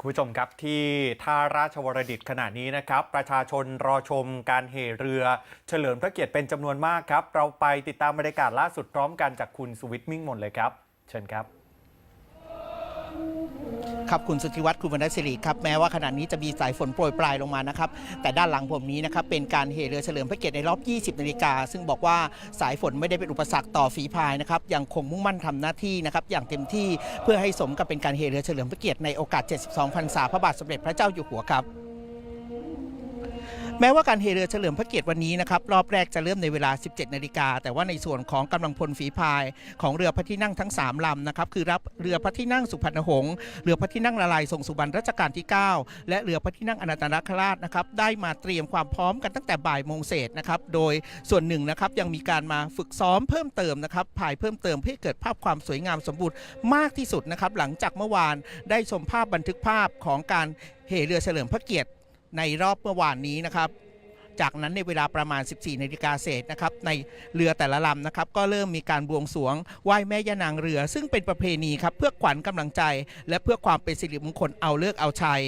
คุณผู้ชมครับที่ท่าราชวรดิตขณะนี้นะครับ ประชาชนรอชมการเหเรือ เฉลิมพระเกียรติเป็นจำนวนมากครับ เราไปติดตามบรรยากาศล่าสุดพร้อมกันจากคุณสุวิทย์มิ่งมนเลยครับ เชิญครับ ครับคุณสุทธิวัฒน์คุณวรรณศิริครับแม้ว่าขณะนี้จะมีสายฝนโปรยปลายลงมานะครับแต่ด้านหลังผมนี้นะครับเป็นการเหเรือเฉลิมพระเกียรติในรอบ 20 นาฬิกาซึ่งบอกว่าสายฝนไม่ได้เป็นอุปสรรคต่อฝีพายนะครับยังคงมุ่งมั่นทำหน้าที่นะครับอย่างเต็มที่เพื่อให้สมกับเป็นการเหเรือเฉลิมพระเกียรติในโอกาส 72พรรษาพระบาทสมเด็จพระเจ้าอยู่หัวครับ แม้ว่าการเฮเรือเฉลิมพระเกียรติวันนี้นะครับรอบแรกจะเริ่มในเวลา 17 นาฬิกา แต่ว่าในส่วนของกำลังพลฝีพายของเรือพระที่นั่งทั้ง 3 ลำนะครับคือรับเรือพระที่นั่งสุพรรณหงษ์เรือพระที่นั่งละลายทรงสุบรรณรัชกาลที่ 9 และเรือพระที่นั่งอนันตนาคราชนะครับได้มาเตรียมความพร้อมกันตั้งแต่บ่ายโมงเศษนะครับโดยส่วนหนึ่งนะครับยังมีการมาฝึกซ้อมเพิ่มเติมนะครับพายเพิ่มเติมเพื่อเกิดภาพความสวยงามสมบูรณ์มากที่สุดนะครับหลังจากเมื่อวานได้ชมภาพบันทึกภาพของการเฮเรือเฉลิมพระเกียรติ ในรอบเมื่อวานนี้นะครับจากนั้นในเวลาประมาณ 14นาฬิกาเศษนะครับในเรือแต่ละลำนะครับก็เริ่มมีการบวงสรวงไหว้แม่ย่านางเรือ ซึ่งเป็นประเพณีครับเพื่อขวัญกำลังใจ และเพื่อความเป็นสิริมงคลเอาเลิกเอาชัย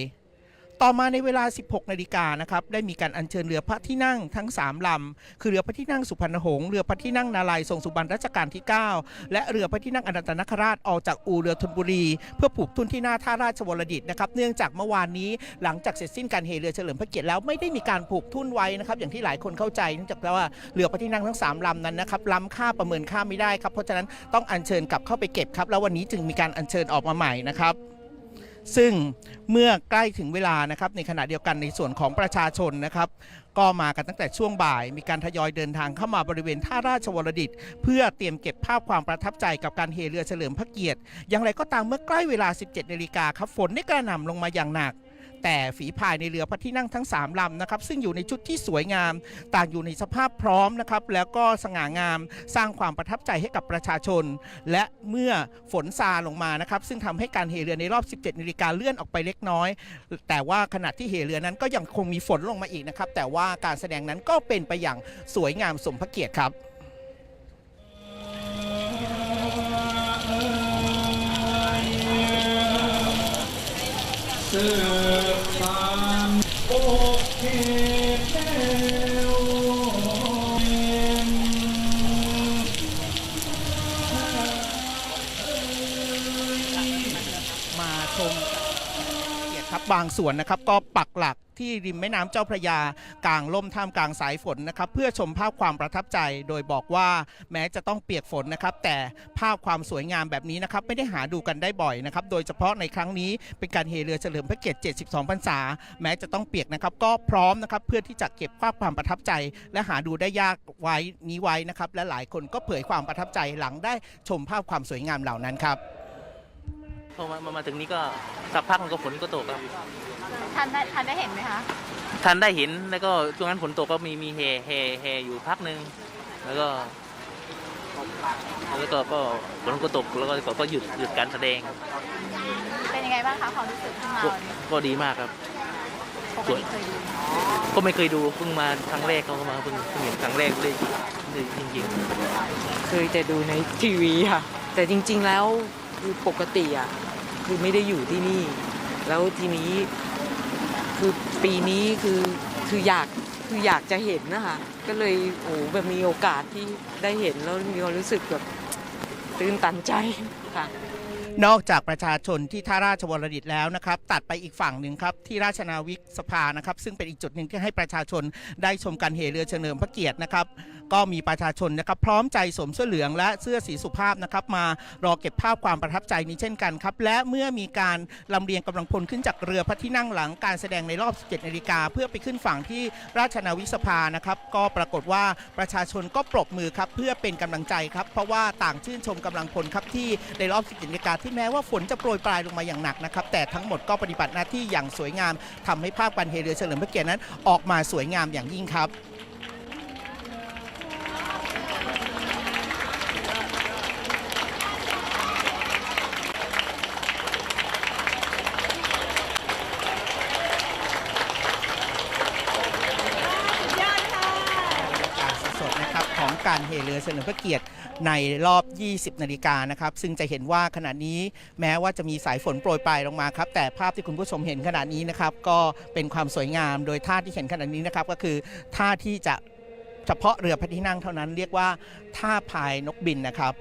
ต่อมาในเวลา 16 นาฬิกานะครับได้มีการอัญเชิญเรือพระที่นั่งทั้ง 3 ลำ คือเรือพระที่นั่งสุพรรณหงษ์เรือพระที่นั่งนาลายทรงสุบรรณรัชกาลที่ 9 และเรือพระที่นั่งอนันตนาคราชออกจากอู่เรือธนบุรี เพื่อผูกทุนที่หน้าท่าราชวรดิตนะครับเนื่องจากเมื่อวานนี้หลังจากเสร็จสิ้นการเฮเรือเฉลิมพระเกียรติแล้วไม่ได้มีการผูกทุนไว้นะครับอย่างที่หลายคนเข้าใจเนื่องจากว่าเรือพระที่นั่งทั้ง 3 ลำนั้นนะครับล้ำค่าประเมินค่าไม่ได้ครับเพราะฉะนั้นต้องอัญเชิญกลับเข้าไปเก็บครับแล้ววันนี้จึงมีการอัญเชิญออกมาใหม่นะครับ ซึ่งเมื่อใกล้ถึงเวลานะครับในขณะเดียวกันในส่วนของประชาชนนะครับ ก็มากันตั้งแต่ช่วงบ่าย มีการทยอยเดินทางเข้ามาบริเวณท่าราชวรดิต เพื่อเตรียมเก็บภาพความประทับใจกับการเฮเรือเฉลิมพระเกียรติ อย่างไรก็ตามเมื่อใกล้เวลา 17นาฬิกาครับฝนได้กระหน่ำลงมาอย่างหนัก แต่ฝีพายในเรือพระที่นั่งทั้ง 3ลำนะครับซึ่งอยู่ในชุดที่สวยงาม ต่างอยู่ในสภาพพร้อมนะครับแล้วก็สง่างามสร้างความประทับใจให้กับประชาชน และเมื่อฝนซาลงมานะครับซึ่งทำให้การเฮเรือในรอบ 17นาฬิกาเลื่อนออกไปเล็กน้อย แต่ว่าขณะที่เฮเรือนั้นก็ยังคงมีฝนลงมาอีกนะครับแต่ว่าการแสดงนั้นก็เป็นไปอย่างสวยงามสมพระเกียรติครับ สืบสานโอเคแก้วเอ็มมาชมเกียรติครับบางส่วนนะครับก็ปักหลัก ที่ริมแม่น้ำเจ้าพระยากลางล่มท่ามกลางสายฝนนะครับเพื่อชมภาพความประทับใจ โดยบอกว่าแม้จะต้องเปียกฝนนะครับ แต่ภาพความสวยงามแบบนี้นะครับไม่ได้หาดูกันได้บ่อยนะครับโดยเฉพาะในครั้งนี้เป็นการเฮเรือเฉลิมพระเกียรติ 72 พรรษา แม้จะต้องเปียกนะครับก็พร้อมนะครับเพื่อที่จะเก็บภาพความประทับใจ และหาดูได้ยากไว้นี้ไว้นะครับและหลายคนก็เผยความประทับใจหลังได้ชมภาพความสวยงามเหล่านั้นครับพอมามามาถึงนี้ก็สักพักมันก็ฝนก็ตกครับ ทันได้ทันได้เห็นไหมคะ ทันได้เห็นแล้วก็ช่วงนั้นฝนตกก็มีมีเฮเฮเฮอยู่พักหนึ่งแล้วก็ แล้วก็ก็ฝนก็ตกแล้วก็ก็ก็หยุดหยุดการแสดงเป็นยังไงบ้างคะความรู้สึกที่มาก็วันนี้ก็ดีมากครับ ปกติเคยดูก็ไม่เคยดูเพิ่งมาครั้งแรกเขาก็มาเพิ่งเพิ่งเห็นครั้งแรกเลยเลยจริงเคยแต่ดูในทีวีค่ะ แต่จริงๆแล้วคือปกติอะคือไม่ได้อยู่ที่นี่ แล้วทีนี้ คือปีนี้คือคืออยากคืออยากจะเห็นนะคะก็เลยโอ้แบบมีโอกาสที่ได้เห็นแล้วมีความรู้สึกแบบตื่นตันใจค่ะ นอกจากประชาชนที่ท่าราชวรดิตแล้วนะครับ ตัดไปอีกฝั่งหนึ่งครับที่ราชนาวิกสภานะครับ ซึ่งเป็นอีกจุดหนึ่งที่ให้ประชาชนได้ชมการเฮเรือเฉลิมพระเกียรตินะครับ ก็มีประชาชนนะครับ พร้อมใจสวมเสื้อเหลืองและเสื้อสีสุภาพนะครับ มารอเก็บภาพความประทับใจนี้เช่นกันครับ และเมื่อมีการลำเลียงกำลังพลขึ้นจากเรือพระที่นั่งหลังการแสดงในรอบ 17นาฬิกาเพื่อไปขึ้นฝั่งที่ราชนาวิกสภานะครับ ก็ปรากฏว่าประชาชนก็ปรบมือครับเพื่อเป็นกำลังใจครับเพราะว่าต่างชื่นชมกำลังพลครับที่ในรอบ 17นาฬิกาที่แม้ว่าฝนจะโปรยปลายลงมาอย่างหนักนะครับ แต่ทั้งหมดก็ปฏิบัติหน้าที่อย่างสวยงามทำให้ภาพการเฮเรือเฉลิมพระเกียรตินั้น ออกมาสวยงามอย่างยิ่งครับ บรรยากาศสดๆนะครับของ การเหเรือเฉลิมพระเกียรติในรอบ 20 นาฬิกานะครับ ซึ่งจะเห็นว่าขณะนี้แม้ว่าจะมีสายฝนโปรยปลายลงมาครับ แต่ภาพที่คุณผู้ชมเห็นขณะนี้นะครับ ก็เป็นความสวยงามโดยท่าที่เห็นขณะนี้นะครับ ก็คือท่าที่จะเฉพาะเรือพระที่นั่งเท่านั้นเรียกว่าท่าพายนกบินนะครับ